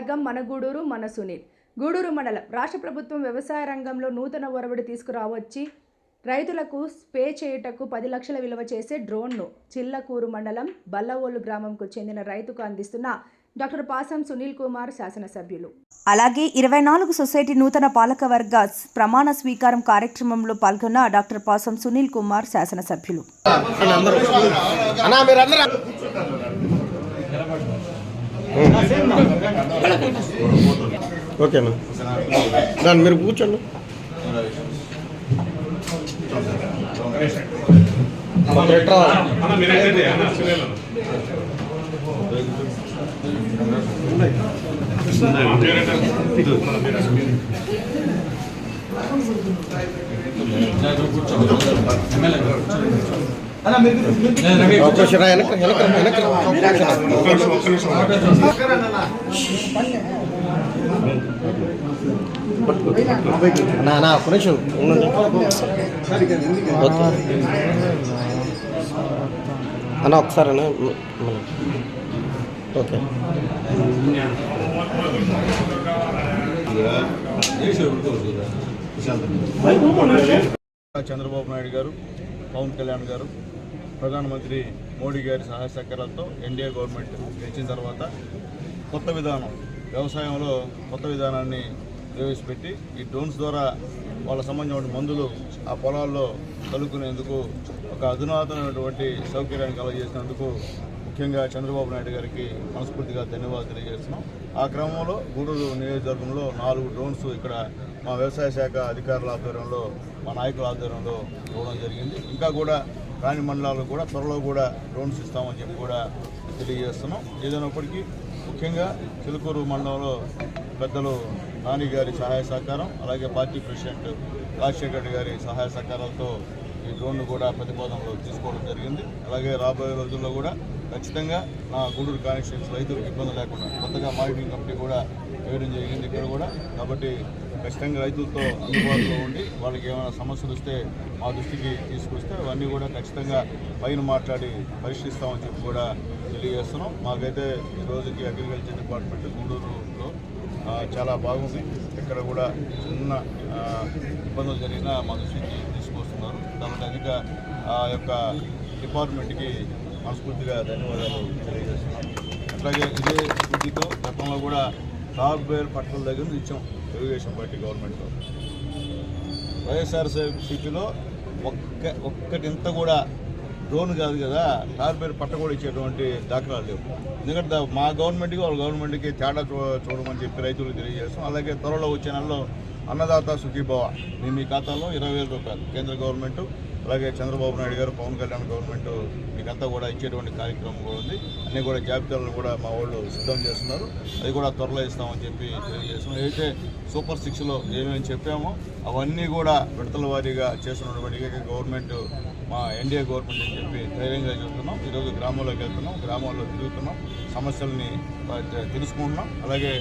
నియోజకవర్గం మన గూడూరు మన సునీల్. గూడూరు మండలం. రాష్ట్ర ప్రభుత్వం వ్యవసాయ రంగంలో నూతన ఒరవడి తీసుకురావచ్చి రైతులకు స్పే చేయుటకు పది లక్షల విలువ చేసే డ్రోన్ను చిల్లకూరు మండలం బల్లవోలు గ్రామంకు చెందిన రైతుకు అందిస్తున్న డాక్టర్ పాసం సునీల్ కుమార్ శాసనసభ్యులు. అలాగే ఇరవై నాలుగు సొసైటీ నూతన పాలకవర్గ ప్రమాణ స్వీకారం కార్యక్రమంలో పాల్గొన్న డాక్టర్ పాసం సునీల్ కుమార్ శాసనసభ్యులు. ఓకేనా దాన్ని మీరు కూర్చోండి. మాకు ఎట్రా అవకాశం వెనక నిమిషం అన్న ఒకసారి. ఓకే. చంద్రబాబు నాయుడు గారు పవన్ కళ్యాణ్ గారు ప్రధానమంత్రి మోడీ గారి సహాయ సహకారాలతో ఎన్డీఏ గవర్నమెంట్ గెలిచిన తర్వాత కొత్త విధానం వ్యవసాయంలో కొత్త విధానాన్ని ప్రవేశపెట్టి ఈ డ్రోన్స్ ద్వారా వాళ్ళ సంబంధించిన మందులు ఆ పొలాల్లో కలుపుకునేందుకు ఒక అధునాతనమైనటువంటి సౌకర్యాన్ని కలగజేసినందుకు ముఖ్యంగా చంద్రబాబు నాయుడు గారికి మనస్ఫూర్తిగా ధన్యవాదాలు తెలియజేస్తున్నాం. ఆ క్రమంలో గూడూరు నియోజకవర్గంలో నాలుగు డ్రోన్స్ ఇక్కడ మా వ్యవసాయ శాఖ అధికారుల ఆధ్వర్యంలో మా నాయకుల ఆధ్వర్యంలో ఇవ్వడం జరిగింది. ఇంకా కూడా రాణి మండలాలు కూడా త్వరలో కూడా డ్రోన్స్ ఇస్తామని చెప్పి కూడా తెలియజేస్తున్నాం. ఏదైనప్పటికీ ముఖ్యంగా చిలుకూరు మండలంలో పెద్దలు నాని గారి సహాయ సహకారం అలాగే పార్టీ ప్రెసిడెంట్ రాజశేఖర్ రెడ్డి గారి సహాయ సహకారాలతో ఈ డ్రోన్ను కూడా ప్రతిపాదనలో తీసుకోవడం జరిగింది. అలాగే రాబోయే రోజుల్లో కూడా ఖచ్చితంగా నా గూడూరు కాన్స్టిట్యూన్స్ రైతులకు ఇబ్బంది లేకుండా కొత్తగా మార్కెటింగ్ కమిటీ కూడా వేయడం జరిగింది ఇక్కడ కూడా. కాబట్టి ఖచ్చితంగా రైతులతో అందుబాటులో ఉండి వాళ్ళకి ఏమైనా సమస్యలు వస్తే మా దృష్టికి తీసుకొస్తే అవన్నీ కూడా ఖచ్చితంగా పైన మాట్లాడి పరిశీలిస్తామని చెప్పి కూడా తెలియజేస్తున్నాం. మాకైతే ఈ రోజుకి అగ్రికల్చర్ డిపార్ట్మెంట్ గూడూరులో చాలా బాగుంది. ఇక్కడ కూడా చిన్న ఇబ్బందులు జరిగినా మా దృష్టికి తీసుకొస్తున్నారు. దాని అధిక ఆ యొక్క డిపార్ట్మెంట్కి మనస్ఫూర్తిగా ధన్యవాదాలు తెలియజేస్తున్నాం. అట్లాగే ఇదే స్ఫూర్తితో గతంలో కూడా సాఫ్ట్వేర్ పట్టణాల దగ్గర నుంచి ఇచ్చాం. తెలుగుదేశం పార్టీ గవర్నమెంట్లో. వైఎస్ఆర్సీపీలో ఒక్క ఒక్కటి ఇంత కూడా డ్రోన్ కాదు కదా కార్పొరేట్ పట్ట కూడా ఇచ్చేటువంటి దాఖలాలు లేవు. ఎందుకంటే మా గవర్నమెంట్కి వాళ్ళ గవర్నమెంట్కి తేడా చూ చూడమని చెప్పి రైతులకు తెలియజేస్తాం. అలాగే త్వరలో వచ్చే నెలలో అన్నదాత సుఖీభవ. మీ మీ ఖాతాలో ఇరవై వేల రూపాయలు కేంద్ర గవర్నమెంట్ అలాగే చంద్రబాబు నాయుడు గారు పవన్ కళ్యాణ్ గవర్నమెంట్ మీకంతా కూడా ఇచ్చేటువంటి కార్యక్రమం కూడా ఉంది. అన్నీ కూడా జాబితాలను కూడా మా వాళ్ళు సిద్ధం చేస్తున్నారు. అది కూడా త్వరలో ఇస్తామని చెప్పి తెలియజేస్తున్నాం. ఏదైతే సూపర్ సిక్స్లో ఏమేమి చెప్పామో అవన్నీ కూడా విడతల వారీగా చేస్తున్నటువంటి గవర్నమెంట్ మా ఎన్డీఏ గవర్నమెంట్ అని చెప్పి ధైర్యంగా చెప్తున్నాం ఈరోజు గ్రామంలోకి వెళ్తున్నాం. గ్రామాల్లో తిరుగుతున్నాం. సమస్యల్ని తెలుసుకుంటున్నాం. అలాగే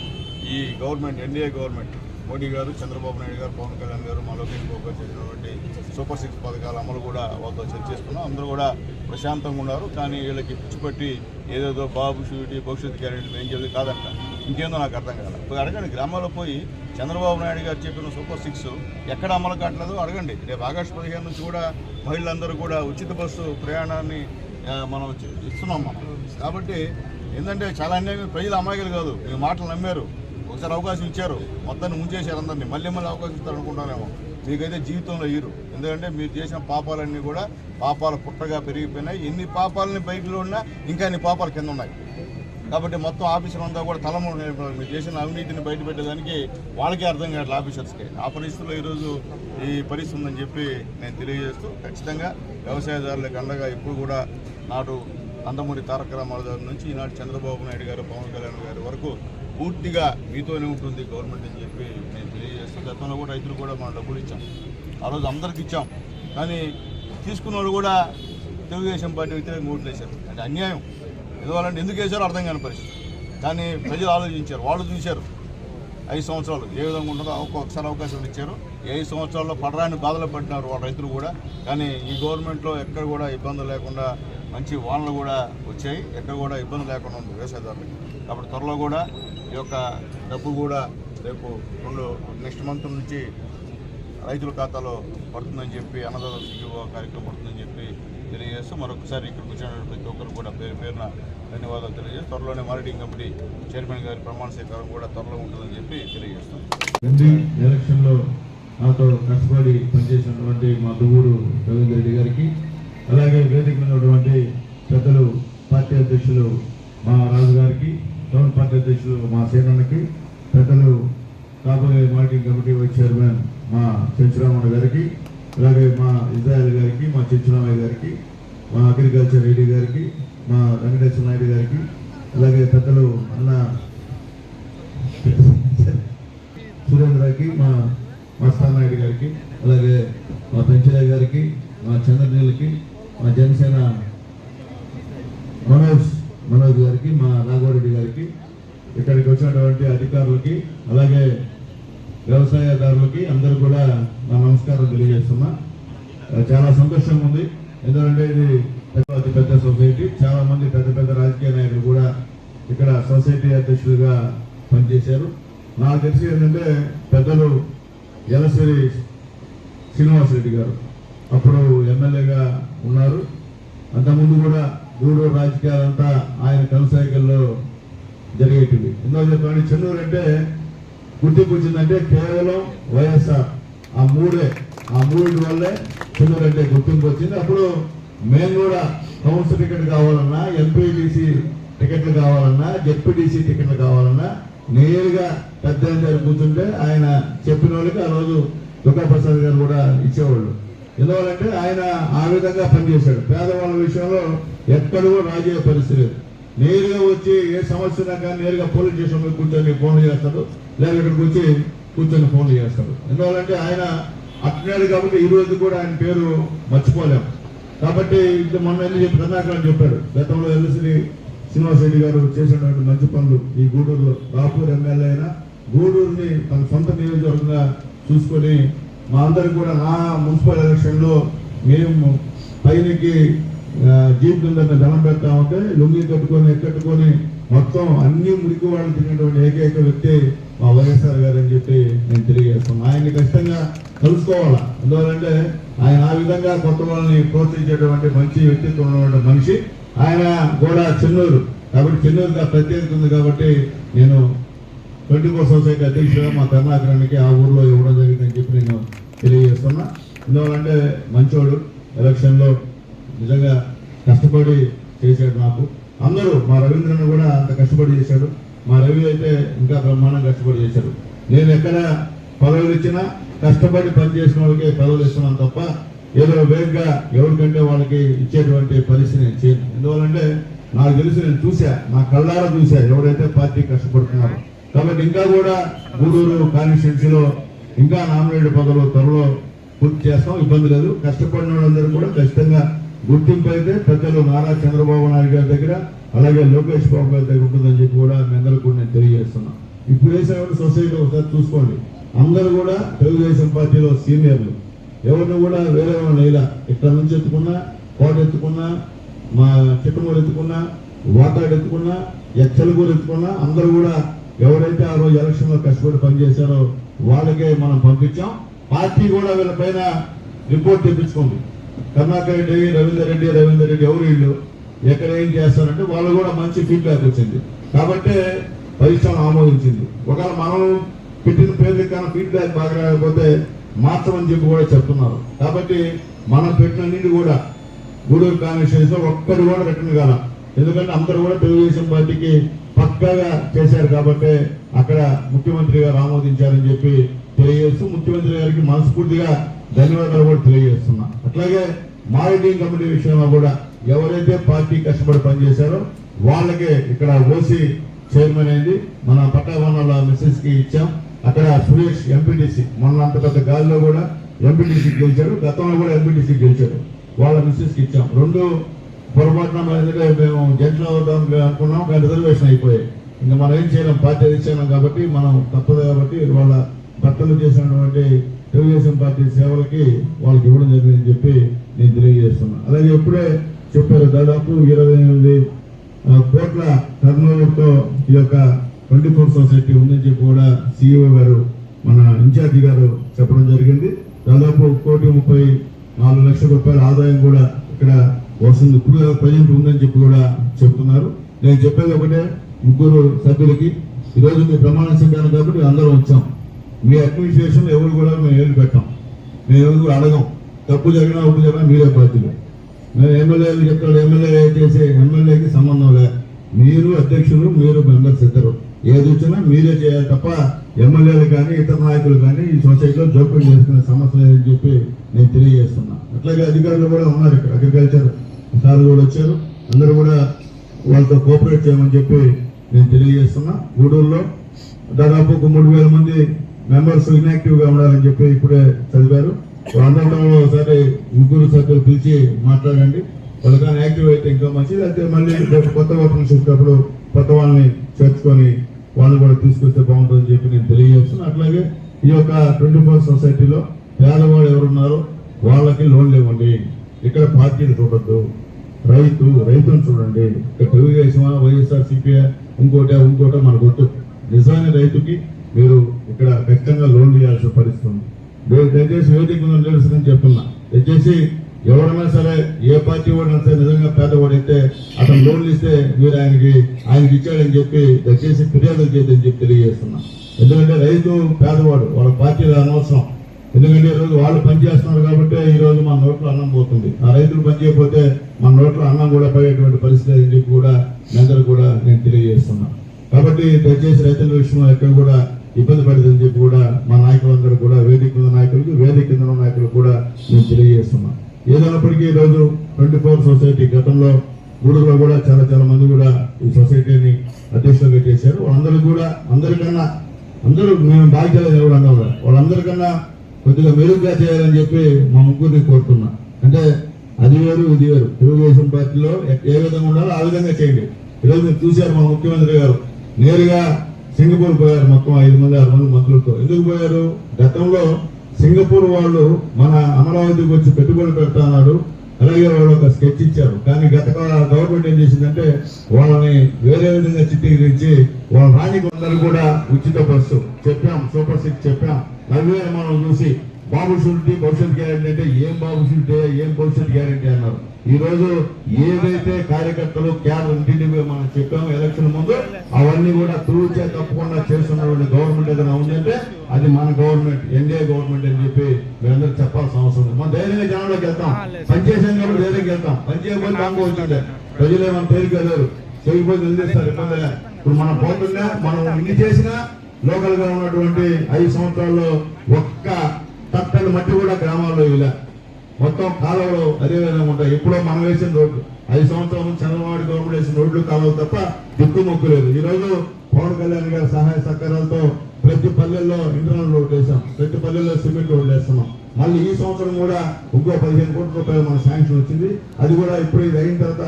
ఈ గవర్నమెంట్ ఎన్డీఏ గవర్నమెంట్ మోడీ గారు చంద్రబాబు నాయుడు గారు పవన్ కళ్యాణ్ గారు మా లోకేష్ బాబు గారు చేసినటువంటి సూపర్ సిక్స్ పథకాల అమలు కూడా వాళ్ళతో చర్చిస్తున్నాం అందరూ కూడా ప్రశాంతంగా ఉన్నారు. కానీ వీళ్ళకి పిచ్చిపట్టి ఏదేదో బాబు షూటి భవిష్యత్తు క్యారెంట్ ఏం చేయలేదు కాదంట. ఇంకేందో నాకు అర్థం కాదు ఇప్పుడు అడగండి గ్రామాల్లో పోయి చంద్రబాబు నాయుడు గారు చెప్పిన సూపర్ సిక్స్ ఎక్కడ అమలు కావట్లేదో అడగండి. రేపు ఆగస్టు పదిహేను నుంచి కూడా మహిళలందరూ కూడా ఉచిత బస్సు ప్రయాణాన్ని మనం ఇస్తున్నాం మనం. కాబట్టి ఏంటంటే చాలా అన్యాయం ప్రజలు అమాయకులు కాదు. మీ మాటలు నమ్మారు. ఒకసారి అవకాశం ఇచ్చారు. మొత్తాన్ని ముంచేశారు అందరినీ. మళ్ళీ మళ్ళీ అవకాశం ఇస్తారనుకుంటారేమో మీకైతే జీవితంలో ఇయ్యరు. ఎందుకంటే మీరు చేసిన పాపాలన్నీ కూడా పాపాల పుట్టగా పెరిగిపోయినాయి. ఎన్ని పాపాలని బయటలో ఉన్నా ఇంకా అన్ని పాపాలు కింద ఉన్నాయి. కాబట్టి మొత్తం ఆఫీసర్ అంతా కూడా తలము మీరు చేసిన అవినీతిని బయట పెట్టేదానికి వాళ్ళకే అర్థం కావట్లేదు ఆఫీసర్స్కి. ఆ పరిస్థితుల్లో ఈరోజు ఈ పరిస్థితి ఉందని చెప్పి నేను తెలియజేస్తూ ఖచ్చితంగా వ్యవసాయదారులకు అండగా ఇప్పుడు కూడా నాటు నందమూరి తారక రామారావు గారి నుంచి ఈనాడు చంద్రబాబు నాయుడు గారు పవన్ కళ్యాణ్ గారి వరకు పూర్తిగా మీతోనే ఉంటుంది గవర్నమెంట్ అని చెప్పి నేను తెలియజేస్తాను గతంలో కూడా రైతులు కూడా మనం డబ్బులు ఇచ్చాం. ఆ రోజు అందరికి ఇచ్చాం. కానీ తీసుకున్న వాళ్ళు కూడా తెలుగుదేశం పార్టీ వ్యతిరేక ఓట్లు వేశారు అంటే అన్యాయం. ఎందువల్లంటే ఎందుకు వేశారో అర్థం కాని పరిస్థితి. కానీ ప్రజలు ఆలోచించారు. వాళ్ళు చూశారు. ఐదు సంవత్సరాలు ఏ విధంగా ఉంటుందో ఒక్కొక్కసారి అవకాశం ఇచ్చారు. ఐదు సంవత్సరాల్లో పడరాని బాధలు పడినారు వాళ్ళ రైతులు కూడా. కానీ ఈ గవర్నమెంట్లో ఎక్కడ కూడా ఇబ్బందులు లేకుండా మంచి వానలు కూడా వచ్చాయి. ఎక్కడ కూడా ఇబ్బంది లేకుండా ఉంది వ్యవసాయదారులకి. కాబట్టి త్వరలో కూడా ఈ యొక్క డబ్బు కూడా రేపు రెండు నెక్స్ట్ మంత్ నుంచి రైతుల ఖాతాలో పడుతుందని చెప్పి అన్నదాత సుఖీభావ కార్యక్రమం పడుతుందని చెప్పి తెలియజేస్తూ మరొకసారి ఇక్కడికి వచ్చిన ప్రతి ఒక్కరు కూడా పేరు పేరున ధన్యవాదాలు తెలియజేస్తూ త్వరలోనే మానిటరింగ్ కమిటీ చైర్మన్ గారి ప్రమాణ స్వీకారం కూడా త్వరలో ఉంటుందని చెప్పి తెలియజేస్తాం. ఎలక్షన్లో నాతో కష్టపడి పనిచేసినటువంటి మా దువ్వూరు రవీంద్ర రెడ్డి గారికి అలాగే వేదిక మీద ఉన్నటువంటి పెద్దలు పార్టీ అధ్యక్షులు మా రాజు గారికి కార్యదర్శులు మా సేనకి పెద్దలు కాబోయే మార్కెటింగ్ కమిటీ వైస్ చైర్మన్ మా చెంచురామయ్య గారికి అలాగే మా ఇజ్రాయల్ గారికి మా చెంచురామయ్య గారికి మా అగ్రికల్చర్ రెడ్డి గారికి మా వెంకటేశ్వర నాయుడు గారికి అలాగే పెద్దలు అన్న సురేంద్రకి మా మస్తానాయుడు గారికి అలాగే మా పెంచలయ్య గారికి మా చంద్రనీళ్ళకి మా జనసేన మనోజ్ మనోజ్ గారికి మా రాఘవరెడ్డి గారికి ఇక్కడికి వచ్చినటువంటి అధికారులకి అలాగే వ్యవసాయదారులకి అందరూ కూడా నా నమస్కారం తెలియజేస్తున్నా. చాలా సంతోషంగా ఉంది. ఎందుకంటే ఇది అతి పెద్ద సొసైటీ చాలా మంది పెద్ద పెద్ద రాజకీయ నాయకులు కూడా ఇక్కడ సొసైటీ అధ్యక్షులుగా పనిచేశారు. నాకు తెలిసి ఏంటంటే పెద్దలు యలసిరి శ్రీనివాసరెడ్డి గారు అప్పుడు ఎమ్మెల్యేగా ఉన్నారు. అంతకుముందు కూడా గూడూరు రాజకీయాలంతా ఆయన కనసాగిల్లో జరిగేటివి. ఎందులో చెప్పండి చెన్నూరు అంటే గుర్తింపు వచ్చిందంటే కేవలం వైఎస్ఆర్. ఆ మూడే ఆ మూడింటి వల్లే చెన్నూరు అంటే గుర్తింపు వచ్చింది అప్పుడు మేము కూడా కౌన్సిల్ టికెట్ కావాలన్నా ఎంపీటీసీ టికెట్లు కావాలన్నా జెడ్పీటీసీ టికెట్లు కావాలన్నా నేరుగా పెద్ద ఆయన కూర్చుంటే ఆయన చెప్పిన వాళ్ళకి ఆ రోజు దుర్గాప్రసాద్ గారు కూడా ఇచ్చేవాళ్ళు. ఎందువల్లంటే ఆయన ఆ విధంగా పనిచేశాడు. పేదవాళ్ళ విషయంలో ఎక్కడో రాజీయ పరిస్థితి లేదు. నేరుగా వచ్చి ఏ సమస్య ఉన్నా కానీ నేరుగా పోలీస్ స్టేషన్ మీద కూర్చొని ఫోన్ చేస్తాడు లేదా ఇక్కడికి వచ్చి కూర్చొని ఫోన్ చేస్తాడు. ఎందువల్లంటే ఆయన అట్టినాడు కాబట్టి ఈ రోజు కూడా ఆయన పేరు మర్చిపోలేం. కాబట్టి ఇది మొన్న ఎందుకు చెప్పి కర్ణాకర్ చెప్పాడు. గతంలో ఎల్ఎస్సి శ్రీనివాస్ రెడ్డి గారు చేసినటువంటి మంచి పనులు ఈ గూడూరులో. రాపూర్ ఎమ్మెల్యే అయినా గూడూరుని తన సొంత నియోజకవర్గంగా చూసుకొని మా అందరికి కూడా నా మున్సిపల్ ఎలక్షన్లో మేము పైనకి జీప్ కింద ధనం పెడతా ఉంటే లుంగి కట్టుకొని ఎక్కట్టుకొని మొత్తం అన్ని మురికి వాళ్ళు తినేటువంటి ఏకైక వ్యక్తి మా వైఎస్ఆర్ గారు అని చెప్పి నేను తెలియజేస్తాను. ఆయన్ని ఖచ్చితంగా కలుసుకోవాలా? ఎందువల్లంటే ఆయన ఆ విధంగా కొత్త వాళ్ళని ప్రోత్సహించేటువంటి మంచి వ్యక్తిత్వం ఉన్నటువంటి మనిషి. ఆయన కూడా చెన్నూరు. కాబట్టి చెన్నూరుగా ప్రత్యేకత ఉంది కాబట్టి నేను ట్వంటీ ఫోర్ సొసైటీ అధ్యక్షుడు మా కర్ణాకరానికి ఆ ఊర్లో ఇవ్వడం జరిగిందని చెప్పి నేను తెలియజేస్తున్నా. ఎందువల్లంటే మంచోడు ఎలక్షన్లో నిజంగా కష్టపడి చేశాడు నాకు. అందరూ మా రవీంద్రను కూడా అంత కష్టపడి చేశాడు. మా రవి అయితే ఇంకా బ్రహ్మాండం కష్టపడి చేశాడు. నేను ఎక్కడ పదవులు ఇచ్చినా కష్టపడి పనిచేసిన వాళ్ళకి పదవులు ఇస్తున్నాను తప్ప ఏదో వేగ్గా ఎవరికంటే వాళ్ళకి ఇచ్చేటువంటి పరిస్థితి నేను చేయను. ఎందువల్లంటే నాకు తెలిసి నేను చూసా నా కళ్ళారా చూసా ఎవరైతే పార్టీ కష్టపడుతున్నారో. కాబట్టి ఇంకా కూడా గూడూరు కాన్స్టిట్యున్సీలో ఇంకా నామినేటెడ్ పదవులు త్వరలో పూర్తి చేస్తాం. ఇబ్బంది లేదు. కష్టపడిన వాళ్ళందరూ కూడా ఖచ్చితంగా గుర్తింపు అయితే పెద్దలు నారా చంద్రబాబు నాయుడు గారి దగ్గర అలాగే లోకేష్ బాబు గారి దగ్గర ఉంటుందని చెప్పి కూడా మీ అందరికీ కూడా నేను తెలియజేస్తున్నాను ఇప్పుడు వేసిన సొసైటీ ఒకసారి చూసుకోండి. అందరూ కూడా తెలుగుదేశం పార్టీలో సీనియర్లు. ఎవరిని కూడా వేరే వాళ్ళని ఇలా ఇక్కడ నుంచి ఎత్తుకున్నా కోట ఎత్తుకున్నా మా చిట్టమూరు ఎత్తుకున్నా వాతాడు ఎత్తుకున్నా ఎచ్చలగూరు ఎత్తుకున్నా అందరూ కూడా ఎవరైతే ఆ రోజు ఎలక్షన్లో కష్టపడి పనిచేశారో వాళ్ళకే మనం పంపించాం. పార్టీ కూడా వీళ్ళ పైన రిపోర్ట్ తెప్పించుకోండి. కర్ణాకర్ రెడ్డి రవీందర్ రెడ్డి రవీందర్ రెడ్డి ఎవరు వీళ్ళు? ఎక్కడ ఏం చేస్తారంటే వాళ్ళు కూడా మంచి ఫీడ్బ్యాక్ వచ్చింది. కాబట్టి పరిశ్రమ ఆమోదించింది. ఒకవేళ మనం పెట్టిన పేర్లు కానీ ఫీడ్బ్యాక్ బాగా రాకపోతే మార్చమని చెప్పి కూడా చెప్తున్నారు. కాబట్టి మనం పెట్టినన్నింటి కూడా గూడూరు కాన్స్టిట్యూన్స్ ఒక్కరు కూడా రిటర్న్ కాల. ఎందుకంటే అందరూ కూడా తెలుగుదేశం పార్టీకి పక్కాగా చేశారు కాబట్టి అక్కడ ముఖ్యమంత్రి గారు ఆమోదించారని చెప్పి తెలియజేస్తూ ముఖ్యమంత్రి గారికి మనస్ఫూర్తిగా ధన్యవాదాలు కూడా తెలియజేస్తున్నా. అట్లాగే మానిటరింగ్ కమిటీ విషయంలో కూడా ఎవరైతే పార్టీ కష్టపడి పనిచేశారో వాళ్ళకే ఇక్కడ ఓసీ చైర్మన్ అయింది. మన పట్టాభవనాల మిస్సెస్కి ఇచ్చాం. అక్కడ సురేష్ ఎంపీటీసీ మొన్న అంత పెద్ద గాలిలో కూడా ఎంపీటీసీ గెలిచాడు గతంలో కూడా ఎంపీటీసీ గెలిచాడు వాళ్ళ మిస్సెస్కి ఇచ్చాం. రెండు పొరపాటున ఎందుకంటే మేము జంటలో అవుదాం అనుకున్నాం కానీ రిజర్వేషన్ అయిపోయాయి. ఇంకా మనం ఏం చేయలేం పార్టీ ఇచ్చాం కాబట్టి మనం తప్పదు కాబట్టి వాళ్ళ భర్తలు చేసినటువంటి తెలుగుదేశం పార్టీ సేవలకి వాళ్ళకి ఇవ్వడం జరిగిందని చెప్పి నేను తెలియజేస్తున్నాను అలాగే ఇప్పుడే చెప్పారు దాదాపు ఇరవై ఎనిమిది కోట్ల టర్నోవర్తో ఈ యొక్క ట్వంటీ ఫోర్ సొసైటీ ఉందని చెప్పి కూడా సిఇఓ గారు మన ఇన్ఛార్జి గారు చెప్పడం జరిగింది. దాదాపు కోటి ముప్పై నాలుగు లక్షల రూపాయల ఆదాయం కూడా ఇక్కడ వస్తుంది. ఇప్పుడు ప్రజెంట్ ఉందని చెప్పి కూడా చెప్తున్నారు. నేను చెప్పేది ఒకటే ముగ్గురు సభ్యులకి. ఈరోజు మీ ప్రమాణ స్వీకారం కాబట్టి అందరం వచ్చాం. మీ అడ్మినిస్ట్రేషన్ ఎవరు కూడా మేము ఏళ్ళు పెట్టాం. మేము ఎవరు కూడా అడగం. తప్పు జరిగినా ఒప్పు జరిగినా మీరే బాధ్యులు. మేము ఎమ్మెల్యేలు చెప్తాడు ఎమ్మెల్యే చేసే ఎమ్మెల్యేకి సంబంధం లే. మీరు అధ్యక్షులు మీరు మెంబర్స్ ఇద్దరు. ఏది వచ్చినా మీరే చేయాలి తప్ప ఎమ్మెల్యేలు కానీ ఇతర నాయకులు కానీ ఈ సొసైటీలో జోక్యం చేసుకునే సమస్య లేదని చెప్పి నేను తెలియజేస్తున్నా. అట్లాగే అధికారులు కూడా ఉన్నారు ఇక్కడ. అగ్రికల్చర్ సార్ కూడా వచ్చారు. అందరూ కూడా వాళ్ళతో కోఆపరేట్ చేయమని చెప్పి నేను తెలియజేస్తున్నా. గూడూరులో దాదాపు ఒక మూడు వేల మంది మెంబర్స్ ఇన్యాక్టివ్గా ఉండాలని చెప్పి ఇప్పుడే చదివారు. వాళ్ళందరితో ఒకసారి ముగ్గురు సభ్యులు పిలిచి మాట్లాడండి. వాళ్ళకన్నా యాక్టివ్ అయితే ఇంకా మంచిది. అయితే మళ్ళీ రేపు కొత్త ఓటర్లు చూసేటప్పుడు కొత్త వాళ్ళని చేర్చుకొని వాళ్ళని కూడా తీసుకొస్తే బాగుంటుందని చెప్పి నేను తెలియజేస్తున్నాను. అట్లాగే ఈ యొక్క ట్వంటీ ఫోర్ సొసైటీలో పేదవాళ్ళు ఎవరున్నారో వాళ్ళకి లోన్లు ఇవ్వండి. ఇక్కడ పార్టీలు చూడద్దు. రైతు రైతును చూడండి. ఇక్కడ తెలుగుదేశమా వైఎస్ఆర్ సిపిఐ ఇంకోట ఇంకోట మనకు వద్దు నిజమైన రైతుకి మీరు ఇక్కడ ఖచ్చితంగా లోన్ ఇవ్వాల్సి పరిస్థితి ఉంది దయచేసి వేదిక మీద నిలుస్తుందని చెప్తున్నా. దయచేసి ఎవరైనా సరే ఏ పార్టీ వాడైనా సరే నిజంగా పేదవాడైతే అతను లోన్లు ఇస్తే మీరు ఆయనకి ఆయనకి ఇచ్చాడని చెప్పి దయచేసి ఫిర్యాదులు చేయదని చెప్పి తెలియజేస్తున్నా. ఎందుకంటే రైతు పేదవాడు వాళ్ళ పార్టీలు అనవసరం ఎందుకంటే ఈ రోజు వాళ్ళు పనిచేస్తున్నారు కాబట్టి ఈరోజు మన నోట్లో అన్నం పోతుంది. ఆ రైతులు పని చేయకపోతే మన నోట్లో అన్నం కూడా పోయేటువంటి పరిస్థితి అని చెప్పి కూడా మీ కూడా నేను తెలియజేస్తున్నా. కాబట్టి దయచేసి రైతుల విషయంలో ఎక్కడ కూడా ఇబ్బంది పడుతుందని చెప్పి కూడా మా నాయకులందరూ కూడా వేదిక మీద నాయకులకు వేదిక కింద ఉన్న నాయకులకు కూడా మేము తెలియజేస్తున్నాం. ఏదైనప్పటికీ ఈరోజు రోజు ట్వంటీ ఫోర్ సొసైటీ గతంలో గూడూరులో కూడా చాలా చాలా మంది కూడా ఈ సొసైటీని అధ్యక్షులుగా చేశారు. వాళ్ళందరూ కూడా అందరికన్నా అందరూ మేము బాధ్యత ఎవరు అన్నారు వాళ్ళందరికన్నా కొద్దిగా మెరుగ్గా చేయాలని చెప్పి మా ముగ్గురిని కోరుతున్నా. అంటే అది వేరు ఇది వేరు. తెలుగుదేశం పార్టీలో ఏ విధంగా ఉండాలో ఆ విధంగా చేయండి. ఈరోజు మీరు చూశారు మా ముఖ్యమంత్రి గారు. నేరుగా సింగపూర్ పోయారు మొత్తం ఐదు మంది ఆరు మంది మంత్రులతో ఎందుకు పోయారు? గతంలో సింగపూర్ వాళ్ళు మన అమరావతికి వచ్చి పెట్టుబడి పెడతా అలాగే వాళ్ళు ఒక స్కెచ్ ఇచ్చారు. కానీ గత గవర్నమెంట్ ఏం చేసిందంటే వాళ్ళని వేరే విధంగా చిత్రీకరించి వాళ్ళ రాణికి అందరూ కూడా ఉచిత బస్సు చెప్పాం సూపర్ సిక్స్ చెప్పాం. నవ్వే మనం చూసి బాబు షూరిటీ భవిష్యత్ గ్యారెంటీ అంటే ఏం బాబు షూరిటీ ఏం భవిష్యత్ గ్యారెంటీ అన్నారు. ఈ రోజు ఏదైతే కార్యకర్తలు క్యాడర్ ఇంటింటికి మనం చెప్పాము ఎలక్షన్ ముందు అవన్నీ కూడా తూచే తప్పకుండా చేస్తున్నటువంటి గవర్నమెంట్ ఏదైనా ఉందంటే అది మన గవర్నమెంట్ ఎన్డీఏ గవర్నమెంట్ అని చెప్పి మీరందరూ చెప్పాల్సిన అవసరం ఉంది. మనం ధైర్యంగా జనంలోకి వెళ్తాం. పనిచేసాం కాబట్టి ధైర్యంగా వెళ్తాం. పనిచేయకపోతే కాంగో వచ్చిందే. ప్రజలే మన పేరుకి వెళ్ళారు. చేయకపోతే నిలదీస్తారు ఇబ్బంది ఇప్పుడు మనం పోతున్నా మనం ఇన్ని చేసినా లోకల్గా ఉన్నటువంటి ఐదు సంవత్సరాల్లో ఒక్క తట్టని మట్టి కూడా గ్రామాల్లో ఇలా. మొత్తం కాలువలు అదే విధంగా ఉంటాయి. ఎప్పుడో మనం వేసిన రోడ్లు. ఐదు సంవత్సరాల ముందు చంద్రబాబు గవర్నమెంట్ వేసిన రోడ్లు కాలువలు తప్ప దిక్కు మొక్కు లేదు. ఈ రోజు పవన్ కళ్యాణ్ గారి సహాయ సహకారాలతో ప్రతి పల్లెల్లో ఇంటర్నల్ రోడ్ వేసాం ప్రతి పల్లెల్లో సిమెంట్ రోడ్లు వేస్తున్నాం. మళ్ళీ ఈ సంవత్సరం కూడా ఇంకో పదిహేను కోట్ల రూపాయలు మన శాంక్షన్ వచ్చింది. అది కూడా ఇప్పుడు ఇది అయిన తర్వాత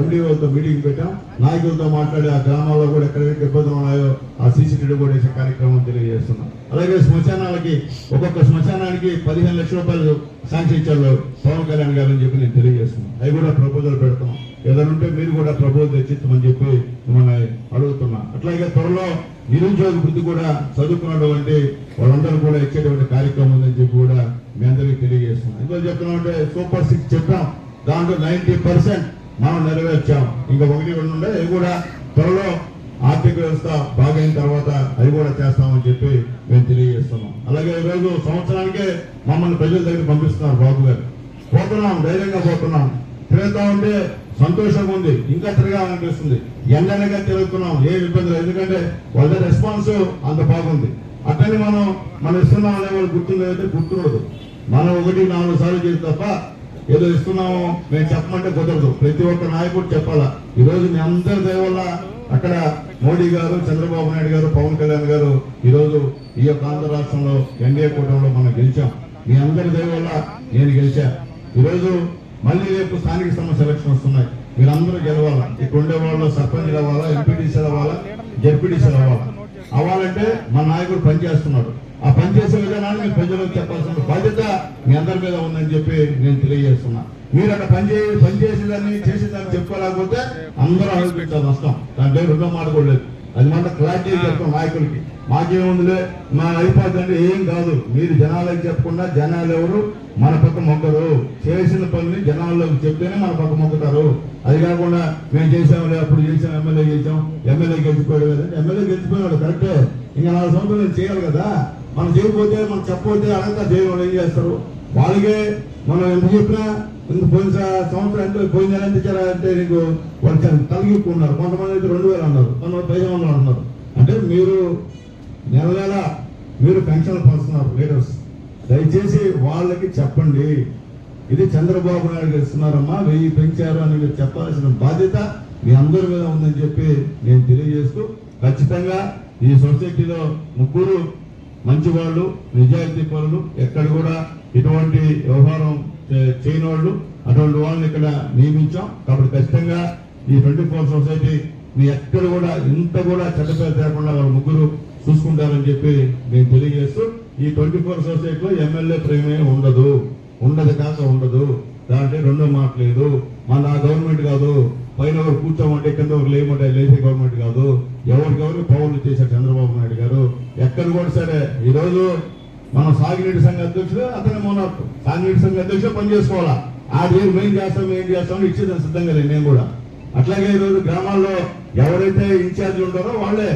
ఎండిఓతో మీటింగ్ పెట్టాం. నాయకులతో మాట్లాడి ఆ గ్రామాల్లో కూడా ఎక్కడెక్కడ ఇబ్బందులు ఉన్నాయో ఆ సీసీటీవీ కూడా వేసే కార్యక్రమం తెలియజేస్తున్నాం. అలాగే శ్మశానాలకి ఒక్కొక్క శ్మశానానికి పదిహేను లక్షల రూపాయలు శాంక్షన్ పవన్ కళ్యాణ్ గారు అని చెప్పి నేను తెలియజేస్తున్నాను అవి కూడా ప్రపోజల్ పెడతాం. ఏదైనా ఉంటే మీరు కూడా ప్రపోజల్ తెచ్చిస్తామని చెప్పి మిమ్మల్ని అడుగుతున్నా. అట్లాగే త్వరలో నిరుద్యోగ వృద్ధి కూడా చదువుకున్నటువంటి వాళ్ళందరూ కూడా ఇచ్చేటువంటి కార్యక్రమం ఉందని చెప్పి కూడా మీ అందరికీ తెలియజేస్తున్నాం. ఎందుకు చెప్తున్నాం అంటే సూపర్ సిక్స్ చెప్పాం. దాంట్లో నైన్టీ పర్సెంట్ మనం నెరవేర్చాం. ఇంకా ఒకటి రెండు ఉండే అవి కూడా త్వరలో ఆర్థిక వ్యవస్థ బాగైన తర్వాత అది కూడా చేస్తామని చెప్పి మేము తెలియజేస్తున్నాం. అలాగే ఈరోజు సంవత్సరానికే మమ్మల్ని ప్రజల దగ్గర పంపిస్తున్నారు బాబు గారు. పోతున్నాం ధైర్యంగా పోతున్నాం. తిరుగుతా ఉంటే సంతోషంగా ఉంది ఇంకా తిరగాలనిపిస్తుంది. ఎండనగా తిరుగుతున్నాం ఏ ఇబ్బంది ఎందుకంటే వాళ్ళ రెస్పాన్స్ అంత బాగుంది. అట్టని మనం మనం ఇస్తున్నాం అనే వాళ్ళు గుర్తుండేది గుర్తుండదు మనం ఒకటి నాలుగు సార్లు చేసి తప్ప ఏదో ఇస్తున్నాము మేము చెప్పమంటే కుదరదు. ప్రతి ఒక్క నాయకుడు చెప్పాలా? ఈ రోజు మీ అందరి దయ వల్ల అక్కడ మోడీ గారు చంద్రబాబు నాయుడు గారు పవన్ కళ్యాణ్ గారు ఈ ఈ యొక్క ఆంధ్ర రాష్ట్రంలో ఎన్డీఏ కూటమిలో మనం గెలిచాం. మీ అందరి దయ వల్ల నేను గెలిచా. ఈరోజు మళ్ళీ రేపు స్థానిక సంస్థ ఎలక్షన్ వస్తున్నాయి. మీరందరూ గెలవాలా? ఇక్కడ ఉండే వాళ్ళు సర్పంచ్ అవ్వాలా ఎంపీటీసీ అవ్వాలా జడ్పీటీసీ అవ్వాలా అవ్వాలంటే మా నాయకుడు పనిచేస్తున్నాడు. ఆ పనిచేసే విధానాన్ని ప్రజలకు చెప్పాల్సిన బాధ్యత మీ అందరి మీద ఉందని చెప్పి నేను తెలియజేస్తున్నా. మీరు అక్కడ పని పనిచేసేదాన్ని చేసేదాన్ని చెప్పుకోలేకపోతే అందరూ ఆలోచించాలి నష్టం దాంట్లో రెండో మాట కూడా లేదు. అది మాట క్లారిటీ చెప్తాం నాయకులకి. మాకేముందిలే మా అయిపోతుందంటే ఏం కాదు. మీరు జనాలకు చెప్పకుండా జనాలు ఎవరు? మన పక్క మొక్కరు చేసిన పనిని జనాల్లోకి చెప్తేనే మన పక్క మొక్కుతారు అది కాకుండా మేము చేసాంలే అప్పుడు చేసాం ఎమ్మెల్యే చేసాం ఎమ్మెల్యే గెలిచిపోయాడు కదా ఎమ్మెల్యే గెలిచిపోయాడు కరెక్టే. ఇంకా నాలుగు సంవత్సరాలు చేయాలి కదా. మనం చేయకపోతే మనం చెప్పకపోతే అడగతా వాళ్ళు ఏం చేస్తారు? వాళ్ళకే మనం ఎంత చెప్పినా ఇంత పోయిన సంవత్సరం ఎంత పోయిన నెల ఎంత అంటే నీకు వాళ్ళు చాలా కొంతమంది అయితే రెండు వేలు అన్నారు కొంతమంది పదిహేను వందలు అన్నారు. అంటే మీరు నెల నెల మీరు పెన్షన్లు పంచుతున్నారు లీడర్స్. దయచేసి వాళ్ళకి చెప్పండి. ఇది చంద్రబాబు నాయుడు గారు ఇస్తున్నారమ్మా వెయ్యి పెంచారు అని మీరు చెప్పాల్సిన బాధ్యత మీ అందరి మీద ఉందని చెప్పి నేను తెలియజేస్తూ ఖచ్చితంగా ఈ సొసైటీలో ముగ్గురు మంచి వాళ్ళు నిజాయితీ పరులు ఎక్కడ కూడా ఇటువంటి వ్యవహారం చేయని వాళ్ళు అటువంటి వాళ్ళని ఇక్కడ నియమించాం. కాబట్టి ఖచ్చితంగా ఈ ట్వంటీ ఫోర్ సొసైటీ మీ ఎక్కడ కూడా ఇంత కూడా చెడ్డ పేరు తేకుండా వాళ్ళ ముగ్గురు చూసుకుంటారని చెప్పి నేను తెలియజేస్తూ ఈ ట్వంటీ ఫోర్ సొసైటీలో ఎమ్మెల్యే ప్రేమే ఉండదు. ఉండదు కాక ఉండదు. దాంట్లో రెండో మాట లేదు మన గవర్నమెంట్ కాదు. పైన ఒకరు కూర్చోమంటే కింద ఒకరు లేమంటే లేచే గవర్నమెంట్ కాదు. ఎవరికెవరు పౌరులు చేశారు చంద్రబాబు నాయుడు గారు? ఎక్కడ కూడా సరే. ఈరోజు రోజు మనం సాగునీటి సంఘ అధ్యక్షుడు అతని మోనార్క్ సాగునీటి సంఘ అధ్యక్షుడు పని చేసుకోవాలా? ఆ ఏం మేం చేస్తాం ఏం చేస్తాం ఇచ్చేదాన్ని సిద్ధంగా లేదు నేను కూడా. అట్లాగే ఈ రోజు గ్రామాల్లో ఎవరైతే ఇన్ఛార్జ్ ఉంటారో వాళ్ళే.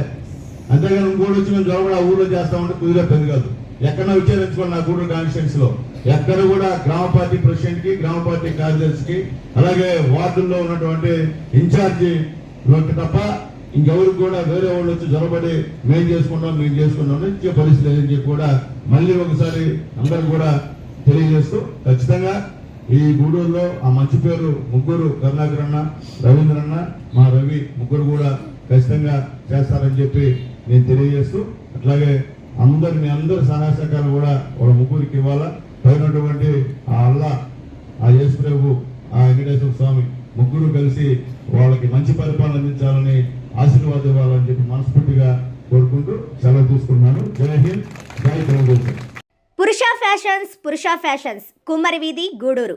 అంతేగాని ఇంకోటి వచ్చి మేము జ్వరం ఆ ఊళ్ళో చేస్తామంటే కుదిరే పని కాదు. ఎక్కడ విచారించుకోండి నా గూడూరు కాన్స్టిట్యూన్స్లో ఎక్కడ కూడా గ్రామ పార్టీ ప్రెసిడెంట్కి గ్రామ పార్టీ కార్యదర్శికి అలాగే వార్డుల్లో ఉన్నటువంటి ఇన్ఛార్జి తప్ప ఇంకెవరికి కూడా వేరే వాళ్ళు వచ్చి జ్వరపడి మేము చేసుకుంటాం మేము చేసుకుంటాం ఇచ్చే పరిస్థితి లేదని చెప్పి కూడా మళ్ళీ ఒకసారి అందరికి కూడా తెలియజేస్తూ ఖచ్చితంగా ఈ గూడూరులో ఆ మంచి పేరు ముగ్గురు కరుణాకర్ అన్న రవీంద్ర అన్న మా రవి ముగ్గురు కూడా ఖచ్చితంగా చేస్తారని చెప్పి నేను తెలియజేస్తూ అట్లాగే అందరి మీ అందరి సహాయ సహకారం కూడా వాళ్ళ ముగ్గురికి ఇవ్వాలా. పోయినటువంటి ఆ అల్లా ఆ యేసుప్రభు ఆ వెంకటేశ్వర స్వామి ముగ్గురు కలిసి వాళ్ళకి మంచి పరిపాలన అందించాలని ఆశీర్వాదం ఇవ్వాలని చెప్పి మనస్ఫూర్తిగా కోరుకుంటూ సెలవు తీసుకున్నాను. జై హింద్ జై తెలుగుదేశం పురుష ఫ్యాషన్స్ పురుష ఫ్యాషన్స్. కుమ్మరి వీధి గూడూరు.